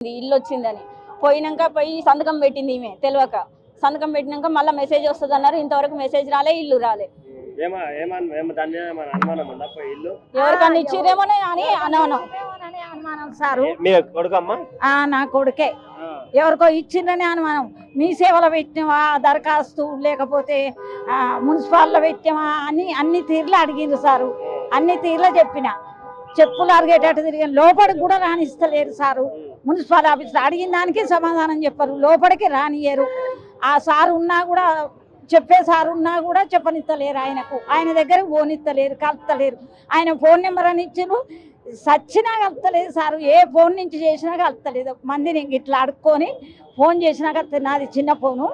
ఇల్లు వచ్చిందని. పోయినాక పోయి సంతకం పెట్టింది ఈమె తెలియక సంతకం పెట్టినాక మళ్ళీ మెసేజ్ వస్తుంది అన్నారు ఇంతవరకు మెసేజ్ రాలే ఇల్లు రాలే. ఎవరికన్నా ఇచ్చిరేమోనే అని అనుమానం. సారు. ఆ, నా కొడుకే. ఎవరికో ఇచ్చిందని అనుమానం. మీ సేవలో పెట్టినవా దరఖాస్తు లేకపోతే ఆ, మున్సిపాల్లో పెట్టినవా అని అన్ని తీర్లు అడిగిండ్రు సారు. అన్ని తీర్లు చెప్పిన. చెప్పులు అరిగేటట్టు తిరిగాను. లోపలికి కూడా రాణిస్తలేరు సారు. మున్సిపల్ ఆఫీస్లో అడిగిన దానికే సమాధానం చెప్పరు. లోపలికి రానియరు ఆ సారు ఉన్నా కూడా చెప్పే సారు ఉన్నా కూడా చెప్పనిస్తలేరు ఆయనకు. ఆయన దగ్గర ఫోనిస్తలేరు కలుపుతలేరు ఆయన ఫోన్ నెంబర్ అని ఇచ్చారు. సచ్చినా కలుపుతలేదు సారు. ఏ ఫోన్ నుంచి చేసినా కలుపుతలేదు మందిని ఇట్లా అడుక్కొని ఫోన్ చేసినా కలుపుతుంది నాది చిన్న ఫోను.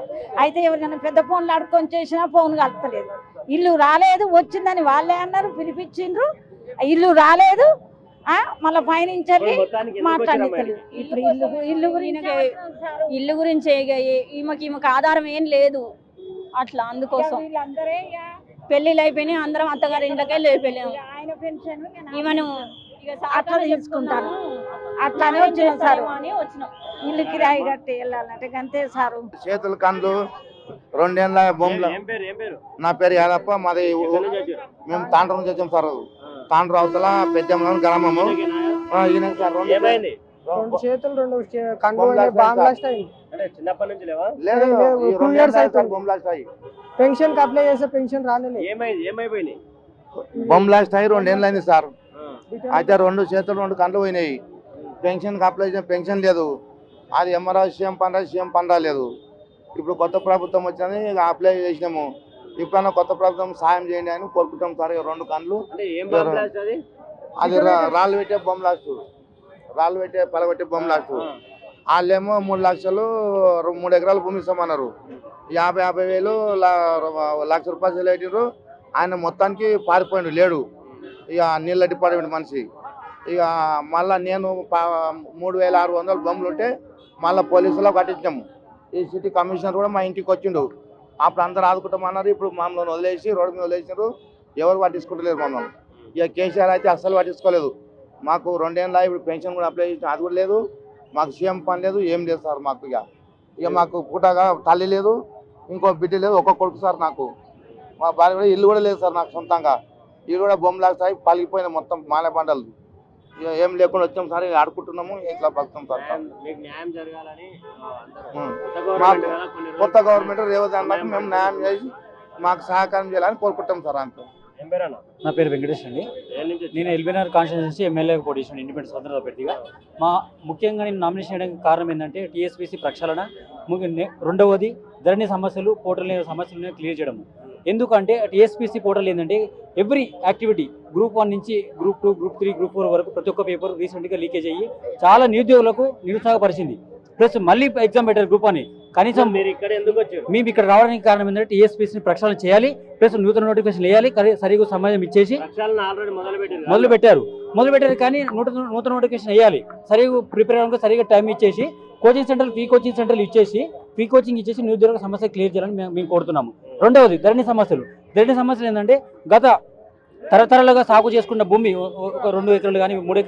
అయితే ఎవరికైనా పెద్ద ఫోన్లు అడుక్కొని చేసినా ఫోన్ కలుపుతలేదు ఇల్లు రాలేదు. వచ్చిందని వాళ్ళే అన్నారు. పిలిపించిండ్రు. ఇల్లు రాలేదు. ఆ, మళ్ళీ వచ్చిరమ్మా మాట్లాడలేదు? ఇప్పుడు ఇల్లు ఇల్లు గురించి ఇల్లు గురించి ఈమెకి ఈమెకి ఆధారం ఏం లేదు. అట్లా అందుకోసం. పెళ్ళిళ్ళు అయిపోయినాయి. అందరం అత్తగారి ఇంట్లోకి వెళ్ళి వెళ్ళాము ఈమెను అట్లా తీసుకుంటాను. అట్లానే వచ్చిన సారు. ఇల్లు కిరాయి కట్టి వెళ్ళాలంటే అంతే సారు. చేతులు కందు రెండేళ్ళ బొమ్మలు నా పేరు యాదప్ప మాది? మేము తాండ్ర వచ్చాం సార్. తాండ్ర అవతల పెద్దమ్మ గ్రామము. ఈయనకేనా? ఆ, ఈయన సార్ రెండు- ఏమైంది? రెండు చేతులు రెండు లేదు లేదు, అవుతుంది. పెన్షన్కి అప్లై చేస్తే పెన్షన్ రాలేదు ఏమైంది? ఏమైపోయినాయి బొమ్మ లాస్ట్ అయ్యి రెండేళ్ళు అయింది సార్. అయితే రెండు చేతులు రెండు కండ్లు పోయినాయి. పెన్షన్కి అప్లై చేసిన పెన్షన్ లేదు. అది ఎంఆర్ఆ సీఎం పని సీఎం పని రాలేదు. ఇప్పుడు కొత్త ప్రభుత్వం వచ్చింది అప్లై చేసినాము. ఇప్పుడన్నా కొత్త ప్రభుత్వం సాయం చేయండి అని కోరుకుంటాం సార్ రెండు కండ్లు. అది? రాళ్ళు పెట్టే బొమ్మ లాస్ట్ రాళ్ళు పెట్టే పలగొట్టే బొమ్మ లాస్ట్. వాళ్ళేమో మూడు లక్షలు మూడు ఎకరాలు భూమి ఇస్తామన్నారు. యాభై యాభై వేలు లక్ష రూపాయలు పెట్టిండ్రు ఆయన మొత్తానికి పారిపోయిండు లేడు. ఇక నీళ్ళ డిపార్ట్మెంట్ మనిషి. ఇక మళ్ళా నేను మూడు వేల ఆరు వందలు బొమ్మలు ఉంటే మళ్ళీ పోలీసులో కట్టించాము ఈ సిటీ కమిషనర్ కూడా మా ఇంటికి వచ్చిండు. అప్పుడు అందరు ఆదుకుంటామన్నారు ఇప్పుడు మమ్మల్ని వదిలేసి రోడ్డు మీద వదిలేసినారు. ఎవరు పట్టించుకుంటలేరు మమ్మల్ని. ఇక కేసీఆర్ అయితే అస్సలు పట్టించుకోలేదు. మాకు రెండేళ్ళ ఇప్పుడు పెన్షన్ కూడా అప్లై చేసిన అది కూడా లేదు. మాకు సీఎం పని లేదు ఏం లేదు సార్ మాకు ఇక. ఇక మాకు పూటగా తల్లి లేదు ఇంకో బిడ్డ లేదు ఒక్క కొడుకు సార్ నాకు. మా భార్య కూడా ఇల్లు కూడా లేదు సార్ నాకు సొంతంగా. ఇల్లు కూడా బొమ్మలాగా సాయి పలిగిపోయిన మొత్తం మాల ఇక ఏం లేకుండా వచ్చాం సార్ ఇక ఆడుకుంటున్నాము ఇట్లా బతుకుతాం సార్. న్యాయం- మీకు కొత్త గవర్నమెంట్ రేవంత్ అన్నకు మేము న్యాయం చేసి మాకు సహకారం చేయాలని కోరుకుంటాం సార్ అంతే. నా పేరు వెంకటేష్ అండి? నేను ఎల్బీనగర్ కాన్స్టిట్యూన్సీ ఎమ్మెల్యేగా పోటీ చేసిన ఇండిపెండెంట్ స్వతంత్ర అభ్యర్థిగా. మా ముఖ్యంగా నేను నామినేషన్ చేయడానికి కారణం ఏంటంటే టీఎస్పీసీ ప్రక్షాళన రెండవది ధరణి సమస్యలు పోర్టల్ సమస్యలను క్లియర్ చేయడం ఎందుకంటే టీఎస్పీసీ పోర్టల్ ఏంటంటే ఎవ్రీ యాక్టివిటీ గ్రూప్ వన్ నుంచి group two group three group four వరకు ప్రతి ఒక్క పేపర్ రీసెంట్గా లీకేజ్ అయ్యి చాలా నిరుద్యోగులకు నిరుత్సాహపరిచింది. ప్లస్ మళ్ళీ ఎగ్జామ్ పెట్టారు గ్రూప్ అని కనీసం మీరు ఇక్కడ ఎందుకు వచ్చారు? మేము ఇక్కడ రావడానికి కారణం ఏంటంటే టీఎస్పీసీని ప్రక్షాళన చేయాలి ప్లస్ నూతన నోటిఫికేషన్ వేయాలి సరిగ్గా సమయం ఇచ్చేసి మొదలు పెట్టారు మొదలు పెట్టారు కానీ నూతన నూతన నోటిఫికేషన్ వేయాలి. సరిగా ప్రిపేర్ అవ్వడానికి సరిగా టైం ఇచ్చేసి కోచింగ్ సెంటర్ ఫ్రీ కోచింగ్ సెంటర్లు ఇచ్చేసి ఫ్రీ కోచింగ్ ఇచ్చేసి నిరుద్యోగ సమస్య క్లియర్ చేయాలని మేము మేము కోరుతున్నాము. రెండవది ధరణి సమస్యలు. ధరణి సమస్యలు ఏంటంటే గత తరతరాలుగా సాగు చేసుకున్న భూమి ఒక రెండు ఎకరాలు కానీ మూడు ఎకరాలు